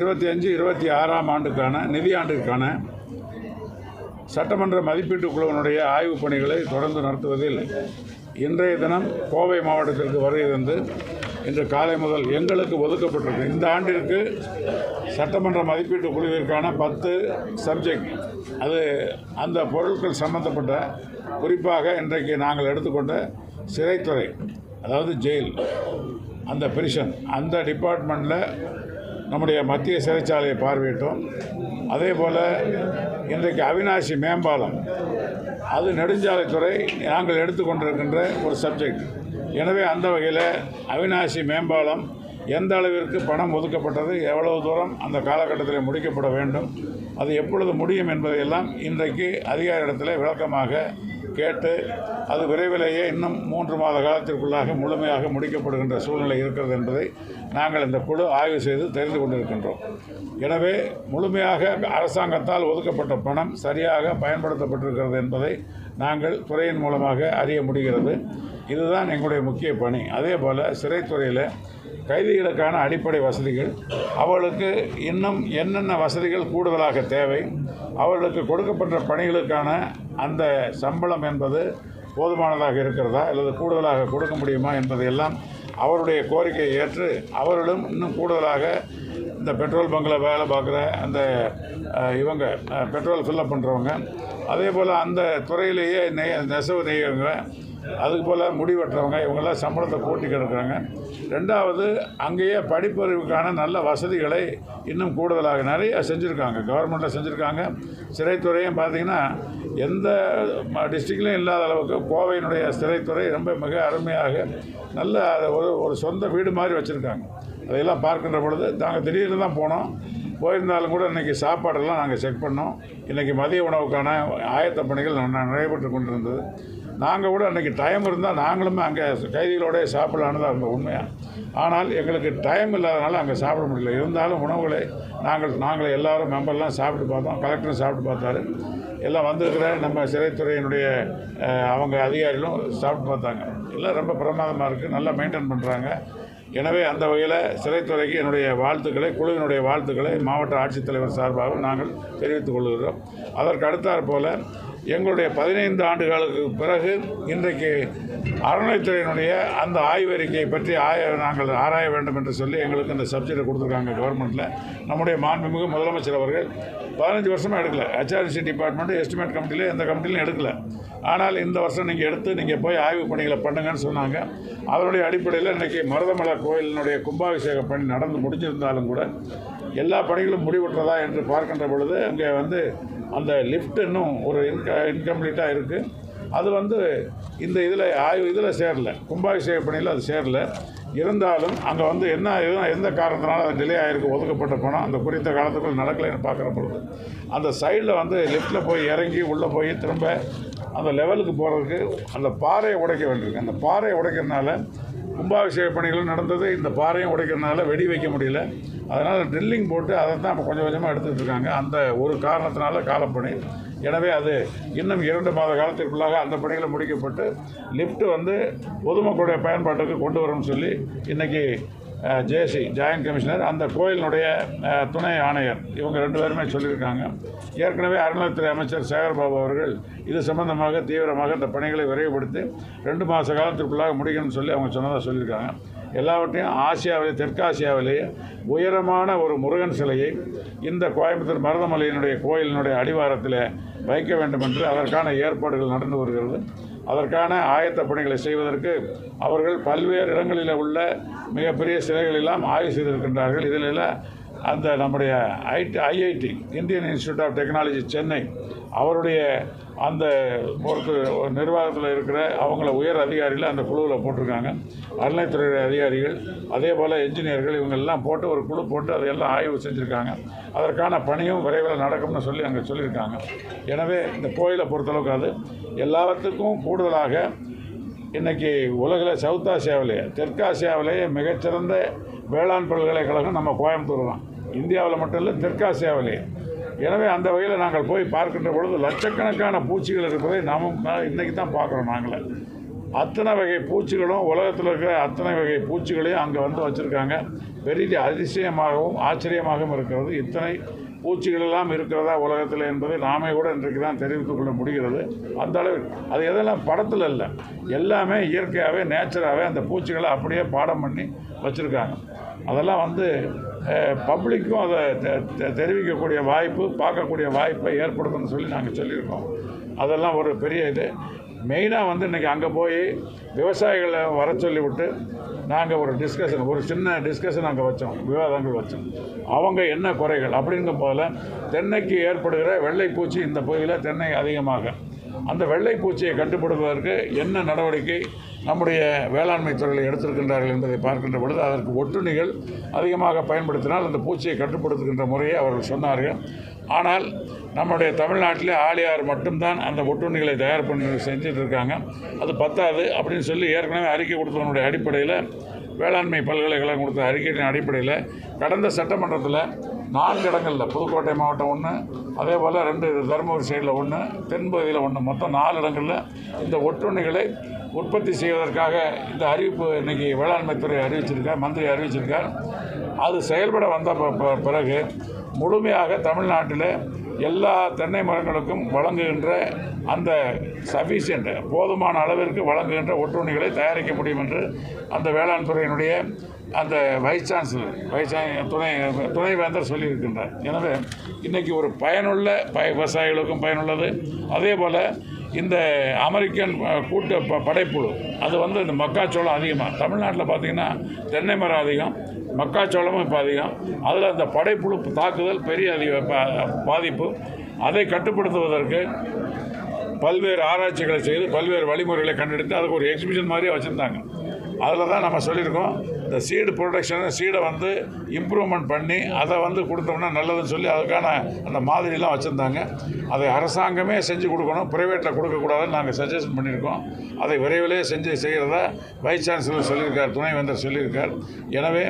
இருபத்தி அஞ்சு இருபத்தி ஆறாம் ஆண்டுக்கான நிதியாண்டிற்கான சட்டமன்ற மதிப்பீட்டு குழுவினுடைய ஆய்வுப் பணிகளை தொடர்ந்து நடத்துவதில் இன்றைய தினம் கோவை மாவட்டத்திற்கு வருகை தந்து இன்று காலை முதல் எங்களுக்கு ஒதுக்கப்பட்டிருக்கு. இந்த ஆண்டிற்கு சட்டமன்ற மதிப்பீட்டு குழுவிற்கான பத்து சப்ஜெக்ட் அது அந்த பொருட்கள் சம்பந்தப்பட்ட குறிப்பாக இன்றைக்கு நாங்கள் எடுத்துக்கொண்ட சிறைத்துறை அதாவது ஜெயில் அந்த பிரிஷன் அந்த டிபார்ட்மெண்ட்டில் நம்முடைய மத்திய சிறைச்சாலையை பார்வையிட்டோம். அதே போல் இன்றைக்கு அவினாசி மேம்பாலம் அது நெடுஞ்சாலைத்துறை நாங்கள் எடுத்துக்கொண்டிருக்கின்ற ஒரு சப்ஜெக்ட். எனவே அந்த வகையில் அவினாசி மேம்பாலம் எந்த அளவிற்கு பணம் ஒதுக்கப்பட்டது எவ்வளவு தூரம் அந்த காலகட்டத்தில் முடிக்கப்பட வேண்டும் அது எப்பொழுது முடியும் என்பதையெல்லாம் இன்றைக்கு அதிகாரிடத்தில் விளக்கமாக கேட்டு அது விரைவிலேயே இன்னும் மூன்று மாத காலத்திற்குள்ளாக முழுமையாக முடிக்கப்படுகின்ற சூழ்நிலை இருக்கிறது என்பதை நாங்கள் இந்த குழு ஆய்வு செய்து தெரிந்து கொண்டிருக்கின்றோம். எனவே முழுமையாக அரசாங்கத்தால் ஒதுக்கப்பட்ட பணம் சரியாக பயன்படுத்தப்பட்டிருக்கிறது என்பதை நாங்கள் துறையின் மூலமாக அறிய முடிகிறது. இதுதான் எங்களுடைய முக்கிய பணி. அதே போல் சிறைத்துறையில் கைதிகளுக்கான அடிப்படை வசதிகள் அவர்களுக்கு இன்னும் என்னென்ன வசதிகள் கூடுதலாக தேவை அவர்களுக்கு கொடுக்கப்பட்ட பணிகளுக்கான அந்த சம்பளம் என்பது போதுமானதாக இருக்கிறதா அல்லது கூடுதலாக கொடுக்க முடியுமா என்பதையெல்லாம் அவருடைய கோரிக்கையை ஏற்று அவர்களும் இன்னும் கூடுதலாக இந்த பெட்ரோல் பங்கில் வேலை பார்க்குற அந்த இவங்க பெட்ரோல் ஃபில்லப் பண்ணுறவங்க அதே போல் அந்த துறையிலேயே நெய் நெசவு நெய்யவங்க அதுக்கு போல் முடி வெட்டுறவங்க இவங்கெல்லாம் சம்பளத்தை கூட்டி கிடக்குறாங்க. ரெண்டாவது அங்கேயே படிப்பறிவுக்கான நல்ல வசதிகளை இன்னும் கூடுதலாக நிறைய செஞ்சுருக்காங்க. கவர்மெண்ட்டில் செஞ்சுருக்காங்க. சிறைத்துறையும் பார்த்திங்கன்னா எந்த டிஸ்ட்ரிக்ட்லையும் இல்லாத அளவுக்கு கோவையினுடைய சிறைத்துறை ரொம்ப மிக அருமையாக நல்ல அதை ஒரு ஒரு சொந்த வீடு மாதிரி வச்சுருக்காங்க. அதையெல்லாம் பார்க்கின்ற பொழுது நாங்கள் திடீர்னு தான் போனோம். போயிருந்தாலும் கூட இன்றைக்கி சாப்பாடெல்லாம் நாங்கள் செக் பண்ணோம். இன்றைக்கி மதிய உணவுக்கான ஆயத்த பணிகள் ந- நடைபெற்று கொண்டிருந்தது. நாங்கள் கூட அன்றைக்கி டைம் இருந்தால் நாங்களுமே அங்கே கைதிகளோடய சாப்பிடலான்னு தான் இருந்தோம் உண்மையாக ஆனால் எங்களுக்கு டைம் இல்லாதனால அங்கே சாப்பிட முடியல. இருந்தாலும் உணவுகளை நாங்கள் நாங்கள் எல்லோரும் மெம்பர்லாம் சாப்பிட்டு பார்த்தோம். கலெக்டரும் சாப்பிட்டு பார்த்தாரு. எல்லாம் வந்திருக்கிற நம்ம சிறைத்துறையினுடைய அவங்க அதிகாரிகளும் சாப்பிட்டு பார்த்தாங்க. எல்லாம் ரொம்ப பிரமாதமாக இருக்குது நல்லா மெயின்டைன் பண்ணுறாங்க எனவே அந்த வகையில் சிறைத்துறைக்கு என்னுடைய வாழ்த்துக்களை குழுவினுடைய வாழ்த்துக்களை மாவட்ட ஆட்சித்தலைவர் சார்பாக நாங்கள் தெரிவித்துக் கொள்கிறோம். அதற்கு அடுத்தாற் போல் எங்களுடைய பதினைந்து ஆண்டுகளுக்கு பிறகு இன்றைக்கு அறநிலைத்துறையினுடைய அந்த ஆய்வறிக்கையை பற்றி ஆய நாங்கள் ஆராய வேண்டும் என்று சொல்லி எங்களுக்கு இந்த சப்ஜெக்டை கொடுத்துருக்காங்க கவர்மெண்ட்டில் நம்முடைய மாண்புமிகு முதலமைச்சர் அவர்கள் பதினஞ்சு வருஷமாக எடுக்கல. ஹெச்ஆர்சி டிபார்ட்மெண்ட் எஸ்டிமேட் கமிட்டியில் எந்த கமிட்டிலையும் எடுக்கல. ஆனால் இந்த வருஷம் நீங்கள் எடுத்து நீங்கள் போய் ஆய்வு பணிகளை பண்ணுங்கன்னு சொன்னாங்க. அதனுடைய அடிப்படையில் இன்றைக்கி மருதமலை கோயிலினுடைய கும்பாபிஷேக பணி நடந்து முடிஞ்சிருந்தாலும் கூட எல்லா பணிகளும் முடிவுற்றதா என்று பார்க்கின்ற பொழுது அங்கே வந்து அந்த லிஃப்ட் இன்னும் ஒரு இன்க இன்கம்ப்ளீட்டாக இருக்குது அது வந்து இந்த இதில் ஆய்வு இதில் சேரல. கும்பாபிஷேக பணியில் அது சேரல. இருந்தாலும் அங்கே வந்து என்ன எந்த காரணத்தினால அது டிலே ஆகிருக்கு ஒதுக்கப்பட்ட பணம் அந்த குறித்த காலத்துக்குள் நடக்கலைன்னு பார்க்குற பொழுது அந்த சைடில் வந்து லிஃப்ட்டில் போய் இறங்கி உள்ளே போய் திரும்ப அந்த லெவலுக்கு போகிறதுக்கு அந்த பாறையை உடைக்க வேண்டியிருக்கு. அந்த பாறையை உடைக்கிறதுனால கும்பாபிஷேக பணிகளும் நடந்தது. இந்த பாறையும் உடைக்கிறதுனால வெடி வைக்க முடியல. அதனால் ட்ரில்லிங் போட்டு அதை தான் இப்போ கொஞ்சம் கொஞ்சமாக எடுத்துகிட்டு இருக்காங்க. அந்த ஒரு காரணத்தினால காலப்பணி. எனவே அது இன்னும் இரண்டு மாத காலத்திற்குள்ளாக அந்த பணிகளை முடிக்கப்பட்டு லிஃப்ட் வந்து பொதுமக்களுடைய பயன்பாட்டுக்கு கொண்டு வரும்னு சொல்லி இன்றைக்கி ஜேசி ஜாயின்ட் கமிஷனர் அந்த கோயிலினுடைய துணை ஆணையர். இவங்க ரெண்டு பேருமே சொல்லியிருக்காங்க. ஏற்கனவே அறநிலையத்துறை அமைச்சர் சேகர்பாபு அவர்கள் இது சம்பந்தமாக தீவிரமாக இந்த பணிகளை விரைவுபடுத்தி ரெண்டு மாத காலத்திற்குள்ளாக முடிக்கணும்னு சொல்லி அவங்க சொன்னதாக சொல்லியிருக்காங்க. எல்லாவற்றையும் ஆசியாவிலே தெற்காசியாவிலேயே உயரமான ஒரு முருகன் சிலையை இந்த கோயம்புத்தூர் மருதமலையினுடைய கோயிலினுடைய அடிவாரத்தில் வைக்க வேண்டும் என்று அதற்கான ஏற்பாடுகள் நடந்து வருகிறது. அதற்கான ஆயத்த பணிகளை செய்வதற்கு அவர்கள் பல்வேறு இடங்களில் உள்ள மிகப்பெரிய சிலைகளெல்லாம் ஆய்வு செய்திருக்கின்றார்கள். இதில் எல்லாம் அந்த நம்முடைய IT IIT Indian Institute of Technology Chennai அவருடைய அந்த பொறுத்து நிர்வாகத்தில் இருக்கிற அவங்கள உயர் அதிகாரிகள் அந்த குழுவில் போட்டிருக்காங்க. அறநிலைத்துறை அதிகாரிகள் அதே போல் என்ஜினியர்கள் இவங்கெல்லாம் போட்டு ஒரு குழு போட்டு அதையெல்லாம் ஆய்வு செஞ்சுருக்காங்க. அதற்கான பணியும் விரைவில் நடக்கும்னு சொல்லி அங்கே சொல்லியிருக்காங்க. எனவே இந்த கோயிலை பொறுத்தளவுக்கு அது எல்லாத்துக்கும் கூடுதலாக இன்றைக்கி உலகில் சவுத் ஆசியாவிலேயே தெற்காசியாவிலேயே மிகச்சிறந்த வேளாண் பல்கலைக்கழகம் நம்ம கோயம்புத்தூர் தான் இந்தியாவில் மட்டும் இல்லை தெற்காசியாவிலேயே. எனவே அந்த வகையில் நாங்கள் போய் பார்க்கின்ற பொழுது லட்சக்கணக்கான பூச்சிகள் இருப்பதை நாமும் இன்றைக்கி தான் பார்க்குறோம் நாங்களே. அத்தனை வகை பூச்சிகளும் உலகத்தில் இருக்கிற அத்தனை வகை பூச்சிகளையும் அங்கே வந்து வச்சுருக்காங்க. பெரிய அதிசயமாகவும் ஆச்சரியமாகவும் இருக்கிறது. இத்தனை பூச்சிகள் எல்லாம் இருக்கிறதா உலகத்தில் என்பதை நாமே கூட இன்றைக்கு தான் தெரிவித்துக் கொள்ள முடிகிறது. அந்த அளவில் அது எதெல்லாம் படத்தில் இல்லை. எல்லாமே இயற்கையாகவே நேச்சராகவே அந்த பூச்சிகளை அப்படியே பாடம் பண்ணி வச்சுருக்காங்க. அதெல்லாம் வந்து பப்ளிக்கும் அதை தெ- தெ- தெரிவிக்கக்கூடிய வாய்ப்பு பார்க்கக்கூடிய வாய்ப்பை ஏற்படுத்தணும்னு சொல்லி நாங்கள் சொல்லியிருக்கோம். அதெல்லாம் ஒரு பெரிய இது. மெயினாக வந்து இன்றைக்கி அங்கே போய் விவசாயிகளை வர சொல்லிவிட்டு நாங்கள் ஒரு டிஸ்கஷன் ஒரு சின்ன டிஸ்கஷன் அங்கே வச்சோம் விவாதங்கள் வச்சோம். அவங்க என்ன குறைகள் அப்படிங்கும் போதில் தென்னைக்கு ஏற்படுகிற வெள்ளைப்பூச்சி இந்த பகுதியில் தென்னை அதிகமாக. அந்த வெள்ளைப்பூச்சியை கட்டுப்படுத்துவதற்கு என்ன நடவடிக்கை நம்முடைய வேளாண்மை துறையில் எடுத்திருக்கின்றார்கள் என்பதை பார்க்கின்ற பொழுது அதற்கு ஒட்டுண்ணிகள் அதிகமாக பயன்படுத்தினால் அந்த பூச்சியை கட்டுப்படுத்துகின்ற முறையை அவர்கள் சொன்னார்கள். ஆனால் நம்முடைய தமிழ்நாட்டிலே ஆளியார் மட்டும்தான் அந்த ஒட்டுண்ணிகளை தயார் பண்ணி செஞ்சுட்டு இருக்காங்க. அது பத்தாது அப்படின்னு சொல்லி ஏற்கனவே அறிக்கை கொடுத்தவனுடைய அடிப்படையில் வேளாண்மை பல்கலைக்கழகம் கொடுத்த அறிக்கையின் அடிப்படையில் கடந்த சட்டமன்றத்தில் நான்கு இடங்களில் புதுக்கோட்டை மாவட்டம் ஒன்று அதே போல் ரெண்டு தருமபுரி சைடில் ஒன்று தென்பகுதியில் ஒன்று மொத்தம் நாலு இடங்களில் இந்த ஒட்டுண்ணிகளை உற்பத்தி செய்வதற்காக இந்த அறிவிப்பு இன்னைக்கு வேளாண்மைத்துறை அறிவிச்சிருக்கார் மந்திரி அறிவிச்சிருக்கார். அது செயல்பட வந்த ப- பிறகு முழுமையாக தமிழ்நாட்டில் எல்லா தென்னை மரங்களுக்கும் வழங்குகின்ற அந்த சஃபிஷியன்ட் போதுமான அளவிற்கு வழங்குகின்ற ஒட்டுண்ணிகளை தயாரிக்க முடியும் என்று அந்த வேளாண் துறையினுடைய அந்த வைஸ் சான்சலர் வைஸ் துணை துணைவேந்தர் சொல்லியிருக்கின்றார். எனவே இன்றைக்கி ஒரு பயனுள்ள ப விவசாயிகளுக்கும் பயனுள்ளது. அதே போல் இந்த அமெரிக்கன் கூட்டு ப படைப்புழு அது வந்து இந்த மக்காச்சோளம் அதிகமாக தமிழ்நாட்டில் பார்த்திங்கன்னா தென்னை மரம் அதிகம் மக்காச்சோளமும் இப்போ அதிகம். அதில் அந்த படைப்புழு தாக்குதல் பெரிய அதிக பா- பாதிப்பு. அதை கட்டுப்படுத்துவதற்கு பல்வேறு ஆராய்ச்சிகளை செய்து பல்வேறு வழிமுறைகளை கண்டெடுத்து அதுக்கு ஒரு எக்ஸிபிஷன் மாதிரியே வச்சுருந்தாங்க. அதில் தான் நம்ம சொல்லியிருக்கோம். இந்த சீடு ப்ரொடக்ஷன் சீடை வந்து இம்ப்ரூவ்மெண்ட் பண்ணி அதை வந்து கொடுத்தோம்னா நல்லதுன்னு சொல்லி அதுக்கான அந்த மாதிரிலாம் வச்சுருந்தாங்க. அதை அரசாங்கமே செஞ்சு கொடுக்கணும். ப்ரைவேட்டில் கொடுக்கக்கூடாதுன்னு நாங்கள் சஜஷன் பண்ணியிருக்கோம். அதை விரைவிலே செஞ்சு செய்கிறதா வைஸ் சான்சலர் சொல்லியிருக்கார் துணைவேந்தர் சொல்லியிருக்கார். எனவே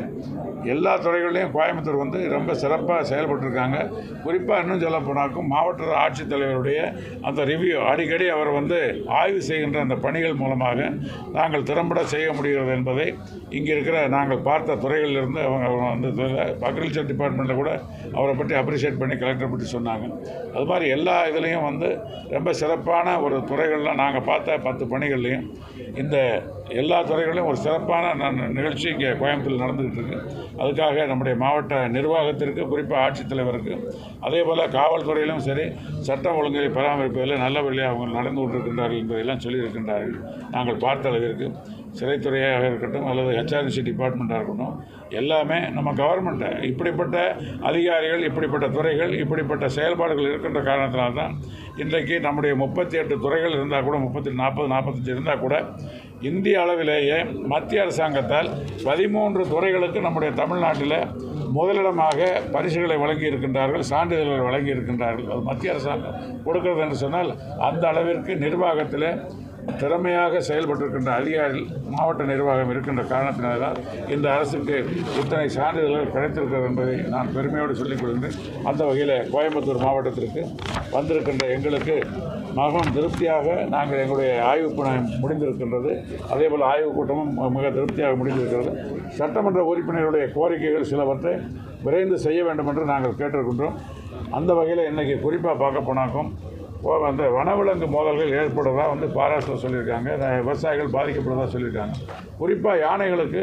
எல்லா துறைகள்லையும் கோயம்புத்தூர் வந்து ரொம்ப சிறப்பாக செயல்பட்டுருக்காங்க. குறிப்பாக இன்னும் சொல்ல போனாக்கும் மாவட்ட ஆட்சித்தலைவருடைய அந்த ரிவ்யூ அடிக்கடி அவர் வந்து ஆய்வு செய்கின்ற அந்த பணிகள் மூலமாக நாங்கள் திறம்பட செய்ய முடிகிறது என்பதை இங்கே இருக்கிற நாங்கள் பார்த்த துறைகளிலிருந்து அவங்க அவங்க வந்து அக்ரிகல்ச்சர் டிபார்ட்மெண்ட்டில் கூட அவரை பற்றி அப்ரிஷியேட் பண்ணி கலெக்டர் பற்றி சொன்னாங்க. அது மாதிரி எல்லா இதுலேயும் வந்து ரொம்ப சிறப்பான ஒரு துறைகள்லாம் நாங்கள் பார்த்த பத்து பணிகள்லையும் இந்த எல்லா துறைகளிலும் ஒரு சிறப்பான நிகழ்ச்சி இங்கே கோயம்புத்தூர் நடந்துகிட்டு இருக்கு. அதுக்காக நம்முடைய மாவட்ட நிர்வாகத்திற்கு குறிப்பாக ஆட்சித்தலைவருக்கு அதே போல் காவல்துறையிலும் சரி சட்டம் ஒழுங்கை பராமரிப்பதில் நல்ல வழியாக அவங்க நடந்து கொண்டிருக்கின்றார்கள் என்பதையெல்லாம் சொல்லியிருக்கின்றார்கள். நாங்கள் பார்த்த அளவிற்கு சிறைத்துறையாக இருக்கட்டும் அல்லது ஹெச்ஆர்சி டிபார்ட்மெண்ட்டாக இருக்கட்டும் எல்லாமே நம்ம கவர்மெண்ட்டை இப்படிப்பட்ட அதிகாரிகள் இப்படிப்பட்ட துறைகள் இப்படிப்பட்ட செயல்பாடுகள் இருக்கின்ற காரணத்தினால்தான் இன்றைக்கு நம்முடைய முப்பத்தி எட்டு துறைகள் இருந்தால் கூட முப்பத்தி நாற்பது நாற்பத்தஞ்சு இருந்தால் கூட இந்திய அளவிலேயே மத்திய அரசாங்கத்தால் பதிமூன்று துறைகளுக்கு நம்முடைய தமிழ்நாட்டில் முதலிடமாக பரிசுகளை வழங்கி இருக்கின்றார்கள் சான்றிதழ்களை வழங்கி இருக்கின்றார்கள். அது மத்திய அரசாங்கம் கொடுக்கிறது என்று சொன்னால் அந்த அளவிற்கு நிர்வாகத்தில் திறமையாக செயல்பட்டிருக்கின்ற அதிகாரிகள் மாவட்ட நிர்வாகம் இருக்கின்ற காரணத்தினால் இந்த அரசுக்கு இத்தனை சான்றிதழ்கள் கிடைத்திருக்கிறது என்பதை நான் பெருமையோடு சொல்லிக் கொள்கிறேன் அந்த வகையில் கோயம்புத்தூர் மாவட்டத்திற்கு வந்திருக்கின்ற எங்களுக்கு மகம் திருப்தியாக நாங்கள் எங்களுடைய ஆய்வுப் பணம் முடிந்திருக்கின்றது. அதேபோல் ஆய்வுக் கூட்டமும் மிக திருப்தியாக முடிந்திருக்கிறது. சட்டமன்ற உறுப்பினர்களுடைய கோரிக்கைகள் சிலவற்றை விரைந்து செய்ய வேண்டும் என்று நாங்கள் கேட்டிருக்கின்றோம். அந்த வகையில் இன்றைக்கி குறிப்பாக பார்க்க போனாக்கும் அந்த வனவிலங்கு மோதல்கள் ஏற்படுறதா வந்து பாராட்டில் சொல்லியிருக்காங்க. விவசாயிகள் பாதிக்கப்படுறதா சொல்லியிருக்காங்க. குறிப்பாக யானைகளுக்கு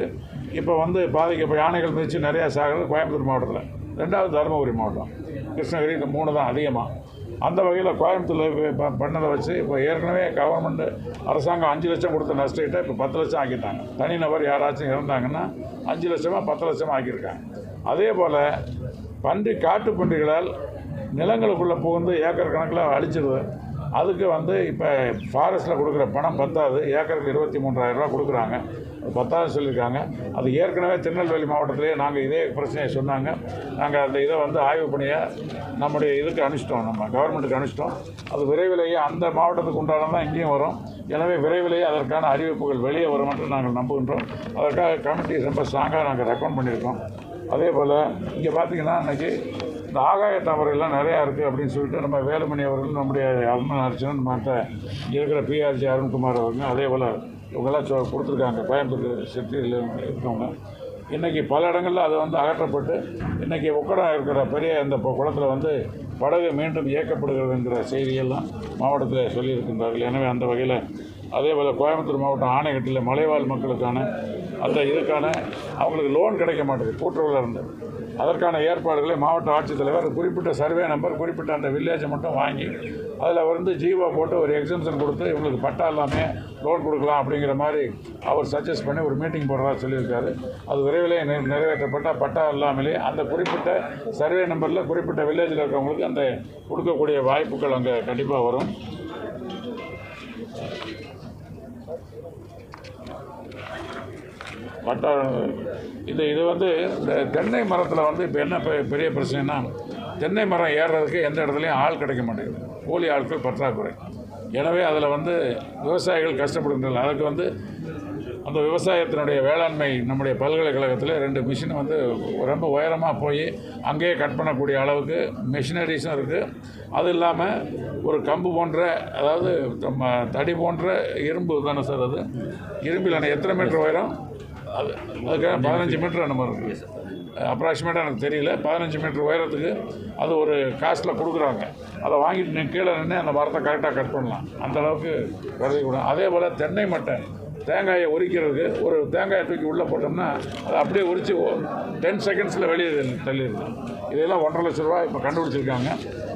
இப்போ வந்து பாதிக்க யானைகள் மிதித்து நிறையா சாகிறது கோயம்புத்தூர் மாவட்டத்தில். ரெண்டாவது தருமபுரி மாவட்டம். கிருஷ்ணகிரி இந்த மூணு தான் அதிகமாக அந்த வகையில் கோயம்புத்தூரில் பண்ணதை வச்சு இப்போ ஏற்கனவே கவர்மெண்ட் அரசாங்கம் அஞ்சு லட்சம் கொடுத்த நஷ்டத்தை இப்போ பத்து லட்சம் ஆக்கிட்டாங்க. தனிநபர் யாராச்சும் இறந்தாங்கன்னா அஞ்சு லட்சமாக பத்து லட்சமாக ஆக்கியிருக்காங்க. அதே போல் பன்றி காட்டு பன்றிகளால் நிலங்களுக்குள்ளே புகுந்து ஏக்கர் கணக்கில் அழிச்சிடுது அதுக்கு வந்து இப்போ ஃபாரஸ்ட்டில் கொடுக்குற பணம் பத்தாது. ஏக்கருக்கு இருபத்தி மூன்றாயிரரூபா கொடுக்குறாங்க. அது பத்தாவது சொல்லியிருக்காங்க. அது ஏற்கனவே திருநெல்வேலி மாவட்டத்திலேயே நாங்கள் இதே பிரச்சனையை சொன்னாங்க. நாங்கள் அந்த இதை வந்து ஆய்வு பண்ணிய நம்முடைய இதுக்கு அனுப்பிச்சிட்டோம் நம்ம கவர்மெண்ட்டுக்கு அனுப்பிச்சிட்டோம் அது விரைவிலேயே அந்த மாவட்டத்துக்கு உண்டான தான் இங்கேயும் வரும். எனவே விரைவிலேயே அதற்கான அறிவிப்புகள் வெளியே வரும் என்று நாங்கள் நம்புகின்றோம். அதற்காக கமிட்டி ரொம்ப ஸ்ட்ராங்காக நாங்கள் ரெக்கமெண்ட் பண்ணியிருக்கோம். அதே போல் இங்கே பார்த்தீங்கன்னா இன்றைக்கி இந்த ஆகாய தவறுகள்லாம் நிறையா இருக்குது அப்படின்னு சொல்லிட்டு நம்ம வேலுமணி அவர்கள் நம்முடைய அம்மன் அர்ச்சனன் மற்ற இருக்கிற பிஆர்ஜி அருண்குமார் அவங்க அதே போல் இவங்கெல்லாம் சொ கொடுத்துருக்காங்க. கோயம்புத்தூர் சிட்டியில் இருக்கவங்க. இன்றைக்கி பல இடங்களில் அது வந்து அகற்றப்பட்டு இன்றைக்கி உக்கடம் இருக்கிற பெரிய அந்த குளத்தில் வந்து படகு மீண்டும் இயக்கப்படுகிறதுங்கிற செய்தியெல்லாம் மாவட்டத்தில் சொல்லியிருக்கின்றார்கள். எனவே அந்த வகையில் அதே போல் கோயம்புத்தூர் மாவட்டம் ஆணைக்கட்டில் மலைவாழ் மக்களுக்கான அந்த இதுக்கான அவங்களுக்கு லோன் கிடைக்க மாட்டேங்குது. கூட்டுறவில் இருந்து. அதற்கான ஏற்பாடுகளை மாவட்ட ஆட்சித்தலைவர் குறிப்பிட்ட சர்வே நம்பர் குறிப்பிட்ட அந்த வில்லேஜை மட்டும் வாங்கி அதில் வந்து ஜீவோ போட்டு ஒரு எக்ஸம்ஷன் கொடுத்து இவங்களுக்கு பட்டா எல்லாமே லோன் கொடுக்கலாம் அப்படிங்கிற மாதிரி அவர் சஜஸ்ட் பண்ணி ஒரு மீட்டிங் போடுறதா சொல்லியிருக்காரு. அது விரைவிலே நிறைவேற்றப்பட்ட பட்டா இல்லாமலே அந்த குறிப்பிட்ட சர்வே நம்பரில் குறிப்பிட்ட வில்லேஜில் இருக்கிறவங்களுக்கு அந்த கொடுக்கக்கூடிய வாய்ப்புகள் அங்கே கண்டிப்பாக வரும். பட்டா இது இது வந்து இந்த தென்னை மரத்தில் வந்து இப்போ என்ன பெ- பெரிய பிரச்சனைனா தென்னை மரம் ஏறுறதுக்கு எந்த இடத்துலையும் ஆள் கிடைக்க மாட்டேங்குது. கூலி ஆட்கள் பற்றாக்குறை. எனவே அதில் வந்து விவசாயிகள் கஷ்டப்படுகின்றனர். அதுக்கு வந்து அந்த விவசாயத்தினுடைய வேளாண்மை நம்முடைய பல்கலைக்கழகத்தில் ரெண்டு மிஷின் வந்து ரொம்ப உயரமாக போய் அங்கேயே கட் பண்ணக்கூடிய அளவுக்கு மிஷினரிஸும் இருக்குது அது இல்லாமல் ஒரு கம்பு போன்ற அதாவது நம்ம தடி போன்ற இரும்பு தானே சார் அது? இரும்பில் எத்தனை மீட்டர் உயரம்? அது அதுக்காக பதினஞ்சு மீட்டர் நம்ம இருக்குது அப்ராக்சிமேட்டாக எனக்கு தெரியல. பதினஞ்சு மீட்ரு உயரத்துக்கு அது ஒரு காஸ்ட்டில் கொடுக்குறாங்க. அதை வாங்கிட்டு நீ கீழே நின்று அந்த மரத்தை கரெக்டாக கட் பண்ணலாம். அந்த அளவுக்கு கருதி கூட. அதே போல் தென்னை மட்டை தேங்காயை உரிக்கிறதுக்கு ஒரு தேங்காயை தூக்கி உள்ளே போட்டோம்னா அதை அப்படியே உரித்து டென் செகண்ட்ஸில் வெளியே தள்ளிடுது இதெல்லாம் ஒன்றரை லட்ச ரூபா இப்போ கண்டுபிடிச்சிருக்காங்க.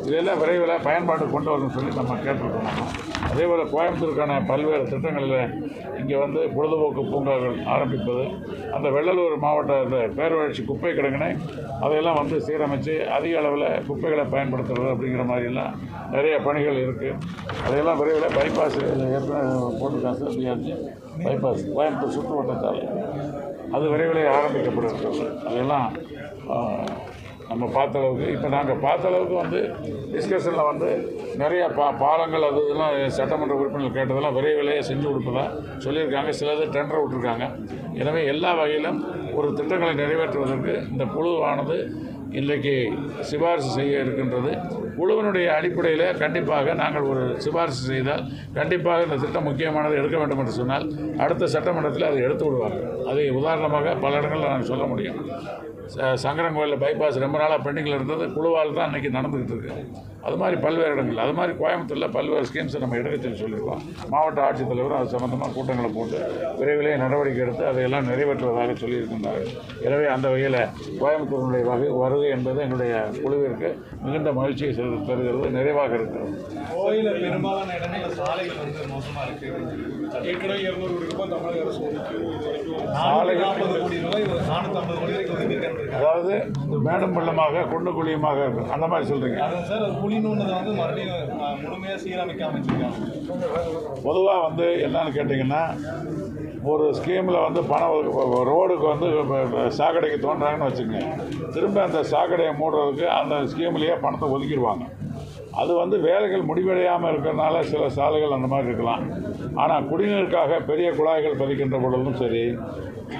இதெல்லாம் விரைவில் பயன்பாடு கொண்டு வரணும்னு சொல்லி நம்ம கேட்டிருக்கோம். அதே போல் கோயம்புத்தூருக்கான பல்வேறு திட்டங்களில் இங்கே வந்து பொழுதுபோக்கு பூங்காக்கள் ஆரம்பிப்பது அந்த வெள்ளலூர் மாவட்ட இந்த பேரூராட்சி குப்பை கிடங்கினை அதையெல்லாம் வந்து சீரமைத்து அதிக அளவில் குப்பைகளை பயன்படுத்துறது அப்படிங்கிற மாதிரிலாம் நிறைய பணிகள் இருக்குது அதையெல்லாம் விரைவில் பைபாஸ் ஏற்கனவே போட்டிருக்காங்க sir B R G bypass Coimbatore சுற்றுவட்டத்தால் அது விரைவில் ஆரம்பிக்கப்படுகிறது. அதையெல்லாம் அதெல்லாம் நம்ம பார்த்த அளவுக்கு இப்போ நாங்கள் பார்த்த அளவுக்கு வந்து டிஸ்கஷனில் வந்து நிறைய பா பாலங்கள் அது இதெல்லாம் சட்டமன்ற உறுப்பினர்கள் கேட்டதெல்லாம் விரைவிலே செஞ்சு கொடுப்பதா சொல்லியிருக்காங்க. சிலது டெண்டர் விட்டுருக்காங்க. எனவே எல்லா வகையிலும் ஒரு திட்டங்களை நிறைவேற்றுவதற்கு இந்த குழுவானது இன்றைக்கு சிபாரிசு செய்ய இருக்கின்றது. குழுவினுடைய அடிப்படையில் கண்டிப்பாக நாங்கள் ஒரு சிபாரிசு செய்தால் கண்டிப்பாக இந்த திட்டம் முக்கியமானது எடுக்க வேண்டும் என்று சொன்னால் அடுத்த சட்டமன்றத்தில் அதை எடுத்து விடுவார்கள் அதை உதாரணமாக பல இடங்களில் நாங்கள் சொல்ல முடியும். ச- சங்கரங்கோயிலில் பைபாஸ் ரொம்ப நாளாக பெண்டிங்கில் இருந்தது. குழுவால் தான் அன்றைக்கி நடந்துக்கிட்டு இருக்குது அது மாதிரி பல்வேறு இடங்கள் அது மாதிரி கோயம்புத்தூரில் பல்வேறு ஸ்கீம்ஸை நம்ம சொல்லி சொல்லியிருக்கோம். மாவட்ட ஆட்சித்தலைவரும் அது சம்மந்தமாக கூட்டங்களை போட்டு விரைவிலே நடவடிக்கை எடுத்து அதையெல்லாம் நிறைவேற்றுவதாக சொல்லியிருக்கின்றார்கள். எனவே அந்த வகையில் கோயம்புத்தூரினுடைய வகை வருகை என்பது எங்களுடைய குழுவிற்கு மிகுந்த மகிழ்ச்சியை தருகிறது நிறைவாக இருக்கிறது. கோயில பெரும்பாலான இடங்கள்ல சாலைகள் வந்து மோசமா இருக்கு. ஏற்கனவே இருநூறு ரூபாய் தமிழக அரசு அதாவது மேடும் பள்ளமாக குண்டு குழியுமாக இருக்கும் அந்த மாதிரி சொல்கிறீங்க குழிநூண்டதை வந்து மறுபடியும் முழுமையாக சீரமைக்காம வச்சுருக்காங்க பொதுவாக வந்து என்னன்னு கேட்டிங்கன்னா ஒரு ஸ்கீமில் வந்து பணம் ரோடுக்கு வந்து சாக்கடைக்கு தோன்றாங்கன்னு வச்சுக்கோங்க. திரும்ப அந்த சாக்கடையை மூடுறதுக்கு அந்த ஸ்கீம்லேயே பணத்தை ஒதுக்கிடுவாங்க. அது வந்து வேலைகள் முடிவடையாமல் இருக்கிறனால சில சாலைகள் அந்த மாதிரி இருக்கலாம். ஆனால் குடிநீருக்காக பெரிய குழாய்கள் பதிக்கின்ற பொழுதும் சரி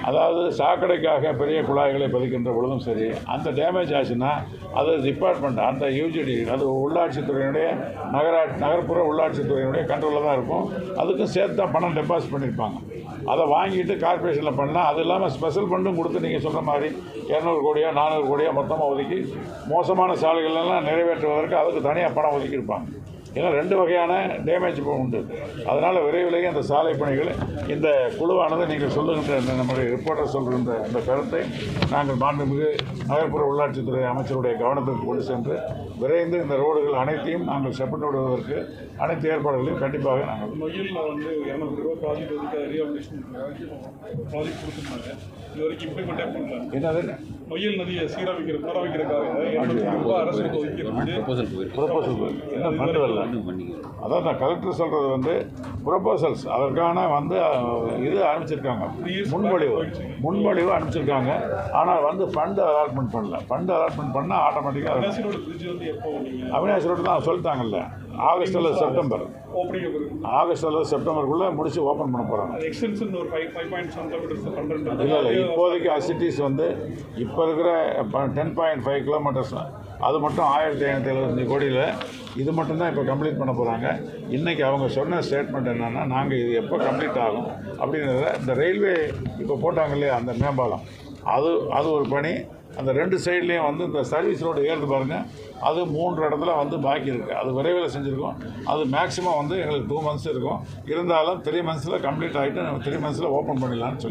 அதாவது சாக்கடைக்காக பெரிய குழாய்களை பதிக்கின்ற பொழுதும் சரி அந்த டேமேஜ் ஆச்சுன்னா அது டிபார்ட்மெண்ட் அந்த யூஜிடி அது உள்ளாட்சித்துறையினுடைய நகரா நகர்ப்புற உள்ளாட்சித்துறையினுடைய கண்ட்ரோலில் தான் இருக்கும். அதுக்கும் சேர்த்து தான் பணம் டெபாசிட் பண்ணியிருப்பாங்க அதை வாங்கிட்டு கார்ப்பரேஷனில் பண்ணால் அது இல்லாமல் ஸ்பெஷல் ஃபண்டும் கொடுத்து நீங்கள் சொல்கிற மாதிரி இரநூறு கோடியோ நானூறு கோடியோ மொத்தமாக ஒதுக்கி மோசமான சாலைகளெல்லாம் நிறைவேற்றுவதற்கு அதுக்கு தனியாக பணம் ஒதுக்கியிருப்பாங்க. ஏன்னா ரெண்டு வகையான டேமேஜ் உண்டு. அதனால் விரைவிலேயே அந்த சாலை பணிகள் இந்த குழுவானது நீங்கள் சொல்லுகின்ற இந்த நம்முடைய ரிப்போர்ட்டர் சொல்கின்ற இந்த கருத்தை நாங்கள் மாண்புமிகு நகர்ப்புற உள்ளாட்சித்துறை அமைச்சருடைய கவனத்திற்கு கொண்டு சென்று விரைந்து இந்த ரோடுகள் அனைத்தையும் நாங்கள் செப்பட்டு விடுவதற்கு அனைத்து ஏற்பாடுகளையும் கண்டிப்பாக நாங்கள் வந்து இரநூறு ரூபாய் ப்ராஜெக்ட் கொடுத்துருந்தாங்க. இது வரைக்கும் இம்ப்ளிமெண்டே பண்ணல என்னது? நொய்யல் நதியை சீரமைக்கிற ரூபாய் அரசுக்கு பண்ணிக்கிறோம் அதான் நான் கலெக்டர் சொல்கிறது வந்து ப்ரொபோசல்ஸ் அதற்கான வந்து இது ஆரம்பிச்சிருக்காங்க. முன்மொழிவு. முன்மொழிவு அனுப்பிச்சிருக்காங்க. ஆனால் வந்து ஃபண்டு அலாட்மெண்ட் பண்ணல. ஃபண்டு அலாட்மெண்ட் பண்ணால் ஆட்டோமேட்டிக்காக அவினாசி ரோடு பிரிட்ஜ் வந்து எப்போ நீங்க அவினாஷ் ரோடு தான் சொல்லிட்டாங்கல்ல. ஆகஸ்ட் அல்லது செப்டம்பர். ஆகஸ்ட் அல்லது செப்டம்பருக்குள்ளே முடிச்சு ஓப்பன் பண்ண போகிறாங்க இல்லை இல்லை இப்போதைக்கு அசிட்டிஸ் வந்து இப்போ இருக்கிற டென் பாயிண்ட் ஃபைவ் கிலோமீட்டர்ஸ் அது மட்டும் ஆயிரத்தி ஐநூற்றி எழுபத்தஞ்சு கோடியில் இது மட்டும்தான் இப்போ கம்ப்ளீட் பண்ண போகிறாங்க இன்றைக்கி அவங்க சொன்ன ஸ்டேட்மெண்ட் என்னென்னா நாங்கள் இது எப்போ கம்ப்ளீட் ஆகும் அப்படின்றத இந்த ரயில்வே இப்போ போட்டாங்க இல்லையா அந்த மேம்பாலம். அது அது ஒரு பணி. அந்த ரெண்டு சைட்லேயும் வந்து இந்த சர்வீஸ் ரோடு ஏறுது பாருங்கள் அது மூன்று இடத்துல வந்து பாக்கி இருக்குது அது விரைவில் செஞ்சுருக்கோம். அது மேக்ஸிமம் வந்து எங்களுக்கு டூ மந்த்ஸ் இருக்கும். இருந்தாலும் த்ரீ மந்த்ஸில் கம்ப்ளீட் ஆகிட்டு நம்ம த்ரீ மந்த்ஸில் ஓப்பன் பண்ணிடலாம்னு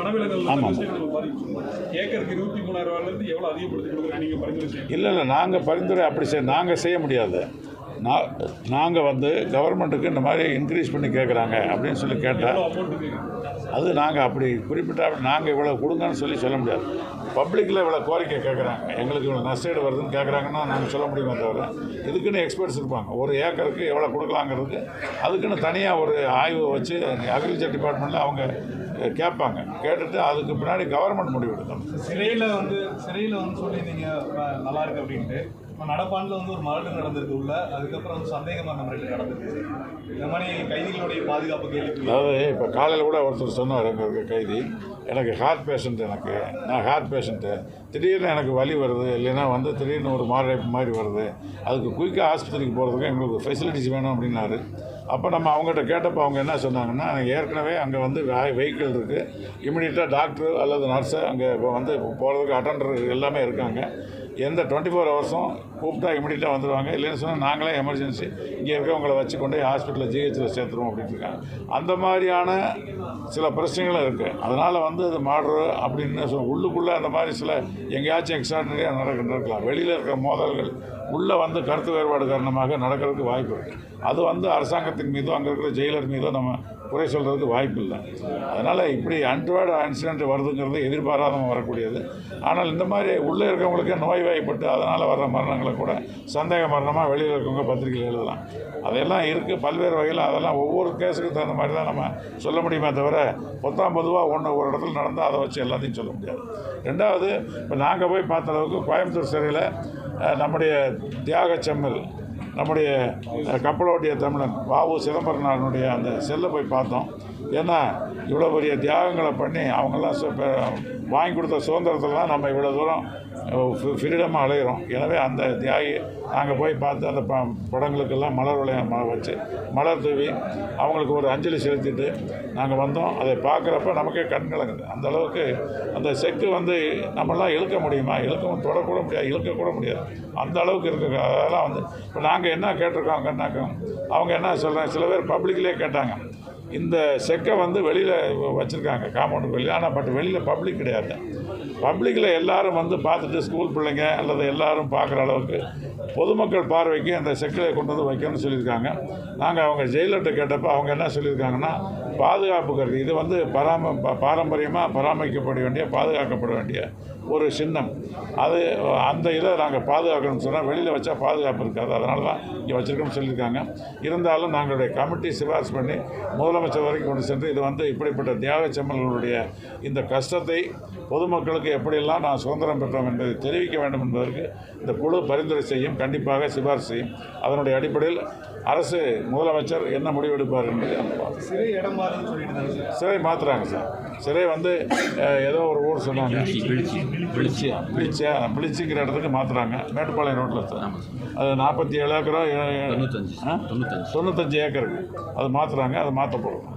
வனவிலங்குகள் வந்து ஆமாம். இல்லை இல்லை. நாங்கள் பரிந்துரை அப்படி செய்ய நாங்கள் செய்ய முடியாது. நான் நாங்கள் வந்து கவர்மெண்ட்டுக்கு இந்த மாதிரி இன்க்ரீஸ் பண்ணி கேட்குறாங்க அப்படின்னு சொல்லி கேட்டால் அது நாங்கள் அப்படி குறிப்பிட்ட நாங்கள் இவ்வளோ கொடுங்கன்னு சொல்லி சொல்ல முடியாது. பப்ளிக்கில் இவ்வளோ கோரிக்கை கேட்குறாங்க எங்களுக்கு இவ்வளோ நஷ்டீடு வருதுன்னு கேட்குறாங்கன்னா நாங்கள் சொல்ல முடியுமே தவிர இதுக்குன்னு எக்ஸ்பர்ட்ஸ் இருப்பாங்க. ஒரு ஏக்கருக்கு எவ்வளோ கொடுக்கலாங்கிறதுக்கு அதுக்குன்னு தனியாக ஒரு ஆய்வு வச்சு அக்ரிகல்ச்சர் டிபார்ட்மெண்ட்டில் அவங்க கேட்பாங்க. கேட்டுட்டு அதுக்கு பின்னாடி கவர்மெண்ட் முடிவு எடுக்கணும். சிறையில் வந்து சிறையில் வந்து சொல்லியிருந்தீங்க நல்லா இருக்கு அப்படின்ட்டு. இப்போ நடப்பாண்டில் வந்து ஒரு மரணம் நடந்திருக்கு உள்ள. அதுக்கப்புறம் வந்து சந்தேகமான முறையில் நடந்திருக்கு. இந்த மாதிரி கைதிகளுடைய பாதுகாப்பு கேள்வி அதாவது இப்போ காலையில் கூட ஒருத்தர் சொன்னார் எங்கள் இருக்க கைதி எனக்கு ஹார்ட் பேஷண்ட் எனக்கு. நான் ஹார்ட் பேஷண்ட்டு திடீர்னு எனக்கு வலி வருது. இல்லைன்னா வந்து திடீர்னு ஒரு மாரடைப்பு மாதிரி வருது. அதுக்கு குயிக்காக ஆஸ்பத்திரிக்கு போகிறதுக்கு எங்களுக்கு ஃபெசிலிட்டிஸ் வேணும் அப்படின்னாரு. அப்போ நம்ம அவங்ககிட்ட கேட்டப்போ அவங்க என்ன சொன்னாங்கன்னா ஏற்கனவே அங்கே வந்து வெஹிக்கிள் இருக்குது இமிடியட்டாக டாக்டர் அல்லது நர்ஸு அங்கே இப்போ வந்து போகிறதுக்கு அட்டண்டர் எல்லாமே இருக்காங்க. எந்த டுவெண்ட்டி ஃபோர் ஹவர்ஸும் கூப்பிட்டா இமீடியட்டாக வந்துடுவாங்க இல்லைன்னு சொன்னால் நாங்களே எமர்ஜென்சி இங்கே இருக்கவங்கள வச்சு கொண்டு போய் ஹாஸ்பிட்டலில் ஜிஹெச்சில் சேர்த்துருவோம் அப்படின்னு இருக்காங்க. அந்த மாதிரியான சில பிரச்சனைகளும் இருக்குது அதனால் வந்து அது மாடுற அப்படின்னு சொல் உள்ளுக்குள்ளே அந்த மாதிரி சில எங்கேயாச்சும் எக்ஸ்ட்ராடனரியாக நடக்க நடக்கலாம் வெளியில் இருக்கிற மோதல்கள் உள்ளே வந்து கருத்து வேறுபாடு காரணமாக நடக்கிறதுக்கு வாய்ப்பு இருக்குது அது வந்து அரசாங்கத்தின் மீதோ அங்கே இருக்கிற ஜெயிலர் மீதோ நம்ம குறை சொல்கிறதுக்கு வாய்ப்பு இல்லை அதனால் இப்படி அன்வார்டு ஆக்சிடென்ட் வருதுங்கிறது எதிர்பாராதமாக வரக்கூடியது. ஆனால் இந்த மாதிரி உள்ளே இருக்கவங்களுக்கு நோய் வாய்ப்பட்டு அதனால் வர்ற மரணங்களை கூட சந்தேக மரணமாக வெளியில் இருக்கவங்க பத்திரிகையில் எழுதலாம் அதெல்லாம் இருக்குது பல்வேறு வகையில் அதெல்லாம் ஒவ்வொரு கேஸுக்கு தகுந்த மாதிரி தான் நம்ம சொல்ல முடியுமே தவிர பொத்தாம் பொதுவாக ஒன்று ஒரு இடத்துல நடந்தால் அதை வச்சு எல்லாத்தையும் சொல்ல முடியாது. ரெண்டாவது இப்போ நாங்கள் போய் பார்த்த அளவுக்கு கோயம்புத்தூர் சிறையில் நம்முடைய தியாக செம்மல் நம்முடைய கப்பலோட்டிய தமிழன் வாவு சிதம்பரனாருடைய அந்த செல்லை போய் பார்த்தோம். ஏன்னா இவ்வளோ பெரிய தியாகங்களை பண்ணி அவங்கெல்லாம் சு- வாங்கி கொடுத்த சுதந்திரத்தெல்லாம் நம்ம இவ்வளோ தூரம் ஃப்ரீடமாக அலைகிறோம் எனவே அந்த தியாகி நாங்கள் போய் பார்த்து அந்த ப படங்களுக்கெல்லாம் மலர் விளையா வச்சு மலர் தூவி அவங்களுக்கு ஒரு அஞ்சலி செலுத்திட்டு நாங்கள் வந்தோம். அதை பார்க்குறப்ப நமக்கே கண் கலங்குது. அந்த அளவுக்கு அந்த செக்கு வந்து நம்மளாம் இழுக்க முடியுமா? இழுக்க தொடக்கூட முடியாது இழுக்கக்கூட முடியாது. அந்த அளவுக்கு இருக்கு. அதெல்லாம் வந்து இப்போ நாங்கள் என்ன கேட்டிருக்கோம் கண்ணாக்கம் அவங்க என்ன சொல்கிறாங்க சில பேர் பப்ளிக்லேயே கேட்டாங்க. இந்த செக்கை வந்து வெளியில் வச்சுருக்காங்க காம்பவுண்டுக்கு வெளியில். ஆனால் பட் வெளியில் பப்ளிக் கிடையாது. பப்ளிக்கில் எல்லோரும் வந்து பார்த்துட்டு ஸ்கூல் பிள்ளைங்க அல்லது எல்லோரும் பார்க்குற அளவுக்கு பொதுமக்கள் பார்வைக்கு அந்த செக்கில் கொண்டு வந்து வைக்கணும்னு சொல்லியிருக்காங்க. நாங்கள் அவங்க ஜெயிலர்கிட்ட கேட்டப்போ அவங்க என்ன சொல்லியிருக்காங்கன்னா பாதுகாப்பு கருதி இது வந்து பராம ப- பாரம்பரியமாக பராமரிக்கப்பட வேண்டிய பாதுகாக்கப்பட வேண்டிய ஒரு சின்னம். அது அந்த இதை நாங்கள் பாதுகாக்கணும்னு சொன்னால் வெளியில் வச்சா பாதுகாப்பு இருக்காது. அதனால தான் இங்கே வச்சுருக்கோம்னு சொல்லியிருக்காங்க. இருந்தாலும் நாங்களுடைய கமிட்டி சிபாரிசு பண்ணி முதலமைச்சர் வரைக்கும் கொண்டு சென்று இது வந்து இப்படிப்பட்ட தியாக செம்மல்களுடைய இந்த கஷ்டத்தை பொதுமக்களுக்கு எப்படியெல்லாம் நான் சுதந்திரம் பெற்றோம் என்பதை தெரிவிக்க வேண்டும் என்பதற்கு இந்த குழு பரிந்துரை செய்யும் கண்டிப்பாக சிபாரிசு செய்யும். அதனுடைய அடிப்படையில் அரசு முதலமைச்சர் என்ன முடிவெடுப்பார் என்பதை. சிறை இடம் சிறை மாற்றுறாங்க சார். சிறை வந்து ஏதோ ஒரு ஊர் சொன்னாங்க. பிளிச்சியா பிளிச்சியா பிளிச்சிங்கிற இடத்துக்கு மாற்றுறாங்க மேட்டுப்பாளையம் ரோட்டில் சார். அது நாற்பத்தி ஏழு ஏக்கரோ தொண்ணூத்தஞ்சு ஆ? தொண்ணூத்தஞ்சு. தொண்ணூத்தஞ்சு ஏக்கருக்கு. அது மாற்றுறாங்க அது மாற்ற போகிறோம்